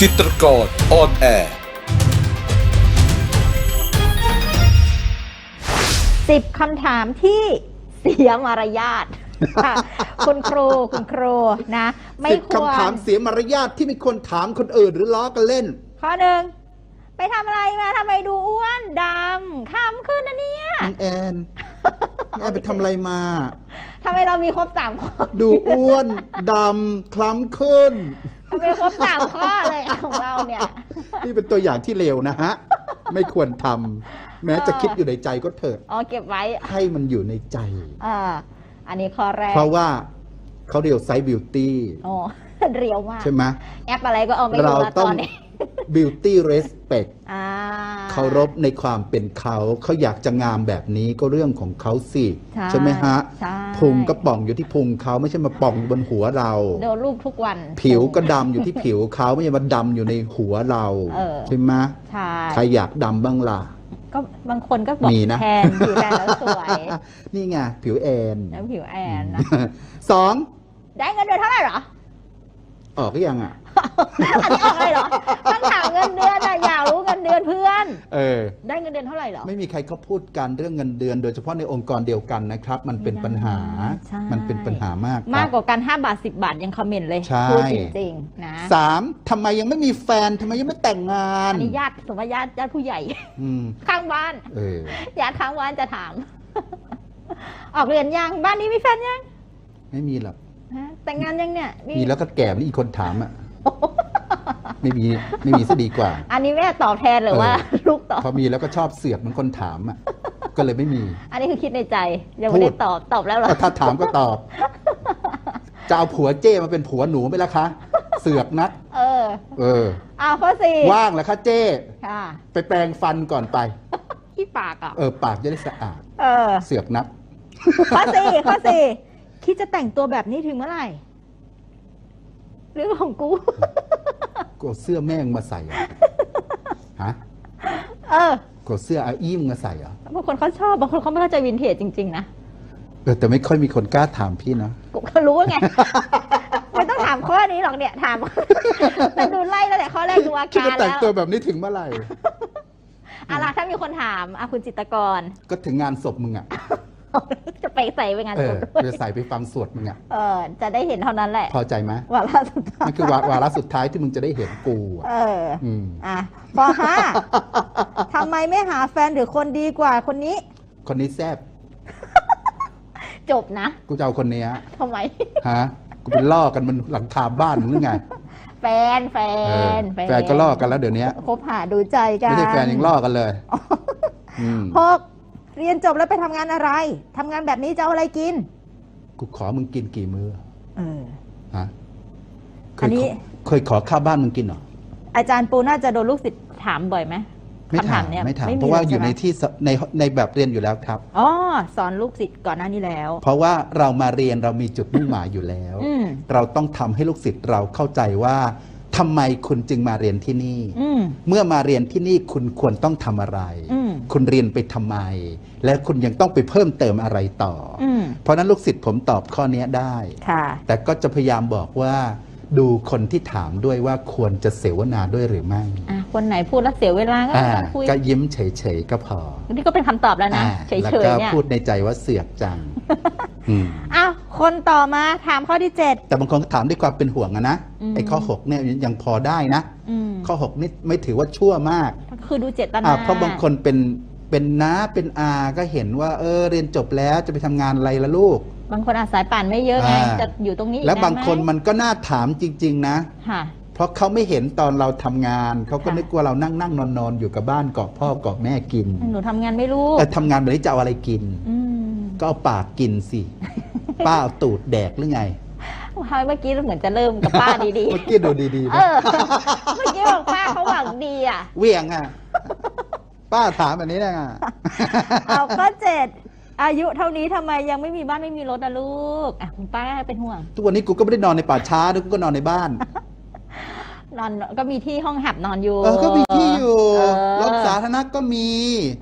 จิตรกรออนแอร์สิบคำถามที่เสียมารยาทค่ะคุณครูคุณครูนะ ไม่สิบควร คำถามเสียมารยาทที่ไม่ควรถามคนอื่นหรือล้อกันเล่น ข้อหนึ่งไปทำอะไรมาทำไมดูอ้วนดำคำขึ้นนะเนี่ยน้องแอนน้อง แอนไปทำอะไรมาทำไมเรามีครบสามข้อดูอ้วนดำคล้ำขึ้นทำไมครบสามข้อเลยของเราเนี่ย นี่เป็นตัวอย่างที่เลวนะฮะ ไม่ควรทำแม้จะคิดอยู่ในใจก็เถิดอ๋อเก็บไว้ ให้มันอยู่ในใจอ่าอันนี้ข้อแรก เพราะว่าเขาเรียกไซบิวตี้โอ้เรียวมาก ใช่ไหมแอปอะไรก็เอาไม่เรารู้ละตต้องอนนี้ beauty respect อ่า เคารพในความเป็นเขาเขาอยากจะงามแบบนี้ก็เรื่องของเขาสิใช่ไหมฮะใช่ พุงก็ป่องอยู่ที่พุงเขาไม่ใช่มาป่องอยู่บนหัวเรา โดนรูปทุกวัน ผิวก็ดำอยู่ที่ผิวเขาไม่ใช่มาดำอยู่ในหัวเราเออ ใช่ไหมใช่ใครอยากดำบ้างล่ะ ก็บางคนก็บอกมีนะ แทนผิวแทนแล้วสวยนี่ไงผิวแอนแล้วผิวแอนนะสองได้เงินเดือนเท่าไหร่เหรอ ออกหรือยังอะ อันนี้ออกเลยเหรอต้อ ร่เหรอ ไม่มีใครเขาพูดกันเรื่องเงินเดือน โดยเฉพาะในองค์กรเดียวกันนะครับ มันเป็นปัญหา ใช่ มันเป็นปัญหามากครับ มากกว่ากัน 5 บาท 10 บาทยังคอมเมนต์เลย ใช่ พูดจริงๆนะสามทำไมยังไม่มีแฟนทำไมยังไม่แต่งงานอันนี้ญาติสมมติญาติญาติผู้ใหญ่ อืมข้างบ้าน เออ ญาติข้างบ้านจะถาม ออกเรียนยัง บ้านนี้มีแฟนยังไม่มีหรอกฮะแต่งงานยังเนี่ยมีแล้วก็แก่นี่อีกคนถามอะ ไม่มีไม่มีซะดีกว่า อันนี้แม่ตอบแทนหรือว่าเออลูกตอบพอมีแล้วก็ชอบเสือกเหมือนคนถามอะก็เลยไม่มี อันนี้คือคิดในใจยังไม่ได้พูดตอบตอบแล้วเหรอถ้าถามก็ตอบจะเอาผัวเจ้มาเป็นผัวหนูไหมล่ะคะ เสือกนัก เออ เออเอาข้อสี่ว่างแล้วคะเจ้ค่ะไปแปรงฟันก่อนไปที่ปากอะเออปากจะได้สะอาด เออ เสือกนัก ข้อสี่ข้อสี่คิดจะแต่งตัวแบบนี้ถึงเมื่อไหร่ เรื่องของกูกดเสื้อแม่งมาใส่เหรอฮะเออกดเสื้ออาอี้มมาใส่เหรอบางคนเขาชอบบางคนเขาไม่เข้าใจวินเทจจริง ๆ นะเออแต่ไม่ค่อยมีคนกล้าถามพี่นะกูก็รู้ไงไม่ต้องถามข้อนี้หรอกเนี่ยถามแต่ดูไล่ตั้งแต่ข้อแรกดูอาคิดการจะแต่งแล้วตัวแบบนี้ถึงเมื่อไหร่อะล่ะถ้ามีคนถามอะคุณจิตรกร ก็ถึงงานศพมึงอะ จะไปใส่ไปงานเอศอพด้วยจะใส่ไปฟังสวดมึงอะเออ จะได้เห็นเท่านั้นแหละพอใจไหมวาระสุดท้ายนั่นคือวาวาระสุดท้ายที่มึงจะได้เห็นกูอะเออ อืม อะข้อห้า ทำไมไม่หาแฟนหรือคนดีกว่าคนนี้ คนนี้แซบจบนะกูจะเอาคนเนี้ยทำไม ฮะกูไปล่อกันมันหลังคาบ้านมึงหรือไงแฟนแฟเออนแฟนก็ล่อกันแล้วเดี๋ยวนี้คบหาดูใจกันไม่ใช่แฟนยังล่อกันเลย อืมหก เรียนจบแล้วไปทำงานอะไรทำงานแบบนี้จะเอาอะไรกิน กูขอมึงกินกี่มื้อเออ ฮะเคอัยนนี้ ขอเคยขอข้าวบ้านมึงกินเหรออาจารย์ปูน่าจะโดนลูกศิษย์ถามบ่อยไหมไม่คำถามเนี่ยไม่ถามมีเพราะว่าอยู่ในใช่ไหมที่สในในแบบเรียนอยู่แล้วครับ อ๋อสอนลูกศิษย์ก่อนหน้านี้แล้ว เพราะว่าเรามาเรียนเรามีจุดมุ่งหมายอยู่แล้ว อืม เราต้องทำให้ลูกศิษย์เราเข้าใจว่า ทำไมคุณจึงมาเรียนที่นี่ อืม เมื่อมาเรียนที่นี่คุณควรต้องทำอะไร อืม คุณเรียนไปทำไม และคุณยังต้องไปเพิ่มเติมอะไรต่อออืม เพราะฉะนั้นลูกศิษย์ผมตอบข้อนี้ได้ ค่ะ แต่ก็จะพยายามบอกว่าดูคนที่ถามด้วยว่าควรจะเสวนาด้วยหรือไม่อะ คนไหนพูดแล้วเสียเวลาก็อ่าไม่ต้องคุยก็ยิ้มเฉยๆก็พอนี่ก็เป็นคำตอบแล้วนะ อ่าเฉยแล้วๆก็เนี่ยพูดในใจว่าเสือกจังอืม อ้าว คนต่อมาถามข้อที่เจ็ด แต่บางคนก็ถามด้วยความเป็นห่วงอะนะอืม ไอ้ข้อ6เนี่ยยังพอได้นะ อืมข้อ6นี่ไม่ถือว่าชั่วมากคือดูเจตนา อ่าเพราะบางคนเป็นเป็นน้าเป็นอาก็เห็นว่าเออเรียนจบแล้วจะไปทำงานอะไรละลูก บางคนอาศัยป่านไม่เยอะไงอ่า จะอยู่ตรงนี้อีกแล้วนนบางคนไหมันก็น่าถามจริง ๆ นะ ค่ะ เพราะเขาไม่เห็นตอนเราทำงานเขาก็ค่ะ นึกว่าเรานั่งนั่งนอนนอนอยู่กับบ้านเกาะพ่อเกาะแม่กินหนูทำงานไม่รู้แต่ทำงานแบบนี้จะเอาอะไรกิน อืมก็เอาปากกินสิ ป้าเอาตูดแดกหรือไงทำไมเมื่อกี้เหมือนจะเริ่มกับป้าดีเมื่อกี้ดูดีๆๆเอนะอ เมื่อกี้บอกป้าเขาหวังดีอะ เหวียงอะ ป้าถามแบบนี้นะอะเอาก็เจ็ดอายุเท่านี้ทำไมยังไม่มีบ้านไม่มีรถนะลูกอะคุณป้าเป็นห่วง ทุกวันนี้กูก็ไม่ได้นอนในป่าช้าด้วยกูก็นอนในบ้าน นอนก็มีที่ห้องหับนอนอยู่เออก็มีที่อยู่เออ รถสาธารณะก็มี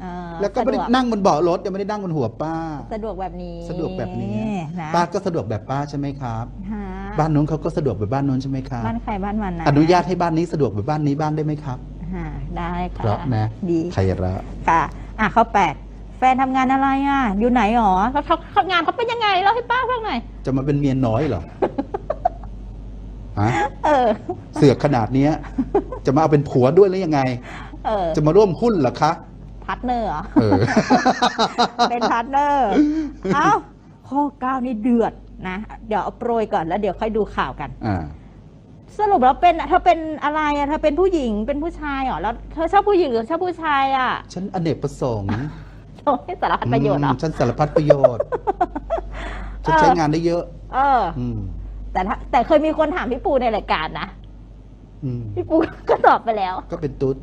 เออแล้วก็ไม่ได้สะดวนั่งบนเบาะรถยังไม่ได้นั่งบนหัวป้า สะดวกแบบนี้สะดวกแบบนี้ นะป้าก็สะดวกแบบป้าใช่ไหมครับ ฮะบ้านโน้นเขาก็สะดวกแบบบ้านโน้นใช่ไหมครับ บ้านใครบ้านมันนะอนุญาตให้บ้านนี้สะดวกแบบบ้านนี้บ้างได้ไหมครับอ่าได้ค่ะเพราะนะ ดีไทยระค่ะอะข้อแปดแฟนทำงานอะไรอะ อยู่ไหนหรอเขาเขาเขางานเขาเป็นยังไงเล่าให้ป้าฟังหน่อยจะมาเป็นเมียน้อยเหรอ ฮะเออ เสือกขนาดเนี้ย จะมาเอาเป็นผัวด้วยหรือยังไง เออ จะมาร่วมหุ้นเหรอคะ พาร์ทเนอร์เหรอเออ เป็นพาร์ทเนอร์ เอ้าข้อเก้านี่เดือดนะ เดี๋ยวเอาโปรยก่อนแล้วเดี๋ยวค่อยดูข่าวกัน อ่า สรุปแล้วเป็นเธอเป็นอะไรอะเธอเป็นผู้หญิงเป็นผู้ชายเหรอแล้วเธอชอบผู้หญิงหรือชอบผู้ชายอะฉันอเนกประสงค์โอ้ยสารพัดประโยชน์เหรอมฉันสารพัดประโยชน์ ฉันใช้งานได้เยอะ เออ อืม แต่ถ้าแต่เคยมีคนถามพี่ปูในรายการนะอืมพี่ปูก็ตอบไปแล้ว ก็เป็นตุ๊ด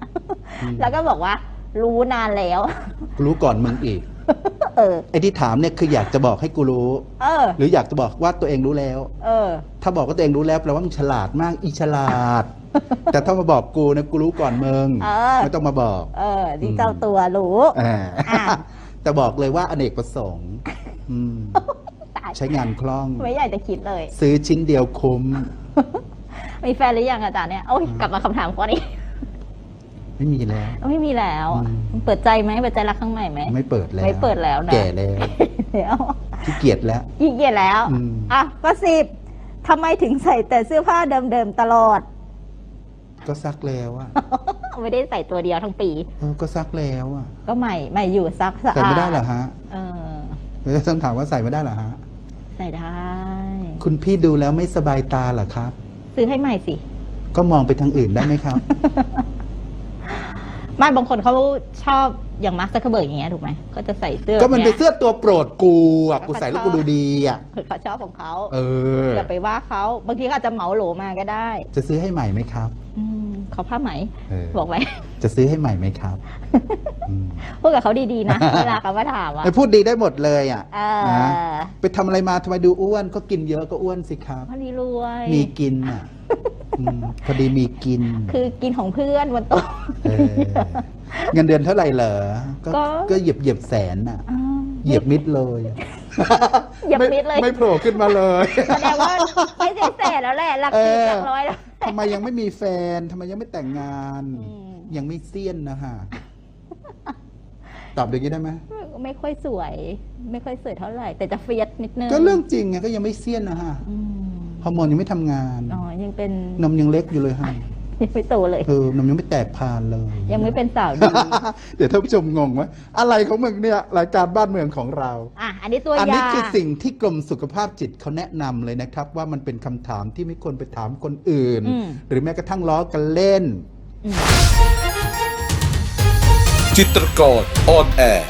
อืมแล้วก็บอกว่า รู้นานแล้วกูรู้ก่อนมึงอีก เออ ไอ้ที่ถามเนี่ยคืออยากจะบอกให้กูรู้ เออ หรืออยากจะบอกว่าตัวเองรู้แล้ว เออ ถ้าบอกว่าตัวเองรู้แล้วแปลว่ามึงฉลาดมากอีฉลาด แต่ถ้ามาบอกกูนะกูรู้ก่อนมึงเออไม่ต้องมาบอก เออที่เจ้าตัวรู้อ่าอะแต่บอกเลยว่าอเนกประสงค์ อืมตาย ใช้งานคล่อง ไม่อยากจะคิดเลย ซื้อชิ้นเดียวคุ้ม มีแฟนหรือยังอาจารย์เนี่ยโอ้ยกลับมาคำถามข้อนี้ไม่มีแล้ว ไม่มีแล้วอืมเปิดใจไหมเปิดใจรักครั้งใหม่ไหมไม่เปิดแล้วไม่เปิดแล้วนะแก่แล้วแล้วขี้เกียจแล้วขี้เกียจแล้วอืมอะก็สิบทำไมถึงใส่แต่เสื้อผ้าเดิมๆตลอด ก็ซักแล้วอะไม่ได้ใส่ตัวเดียวทั้งปีเออก็ซักแล้วอะก็ใหม่ใหม่อยู่ซักสะอาดใส่ไม่ได้เหรอฮะเออแล้วต้องถามว่าใส่ไม่ได้เหรอฮะ ใส่ได้ คุณพี่ดูแล้วไม่สบายตาเหรอครับ ซื้อให้ใหม่สิ ก็มองไปทางอื่นได้ไหมครับ ไม่บางคนเขาชอบอย่างมาร์คซักเคอร์เบิร์กอย่างเงี้ยถูกไหมเขาจะใส่เสื้อก็มันเป็นยเสื้อตัวโปรดกูอะกูใส่แล้วกูดูดีอะเขาชอบของเขาเอออย่าไปว่าเขาบางทีเขาอาจจะเหมาโหลมาก็ได้ จะซื้อให้ใหม่ไหมครับอืมเขาผ้าไหมเออบอกไว้ จะซื้อให้ใหม่ไหมครับอืมพูดกับเขาดีๆนะ เวลาเขามาถามอะไอ้พูดดีได้หมดเลยอะเอนะอไปทำอะไรมาทำไมดูอ้วนก็กินเยอะก็อ้วนสิครับ พอดีรวย มีกินอะอืมพอดีมีกินคือกินของเพื่อนวันโตเออเงินเดือนเท่าไหร่เหรอก็ก็ ก็เหยียบเหยียบแสนอะ อ้าวเหยียบมิดเลย เหยียบมิดเลยไม่ไม่โผล่ขึ้นมาเลยแสดงว่าไม่ใช่แสนแล้วแหละหลักสิบเออหลักร้อยแล้วทำไมยังไม่มีแฟนทำไมยังไม่แต่งงานอืมยังไม่เซียนนะฮะตอบอย่างนี้ได้ไหมไม่ค่อยสวย ไม่ค่อยสวยเท่าไหร่ แต่จะเฟียสนิดนึงก็เรื่องจริงไงก็ยังไม่เซียนนะฮะอืมฮอร์โมนยังไม่ทำงานอ๋อยังเป็นนมยังเล็กอยู่เลยฮะ ยังไม่โตเลย เออนมยังไม่แตกพานเลย ยังไม่เป็นสาวดี เดี๋ยวท่านผู้ชมงงว่าอะไรของมึงเนี่ยรายการบ้านเมืองของเรา อะ อันนี้ตัวอันอนี้ย่างคือสิ่งที่กรมสุขภาพจิตเขาแนะนำเลยนะครับ ว่ามันเป็นคำถามที่ไม่ควรไปถามคนอื่นอืมหรือแม้กระทั่งล้อกันเล่นอืมจิตรกรออนแอร์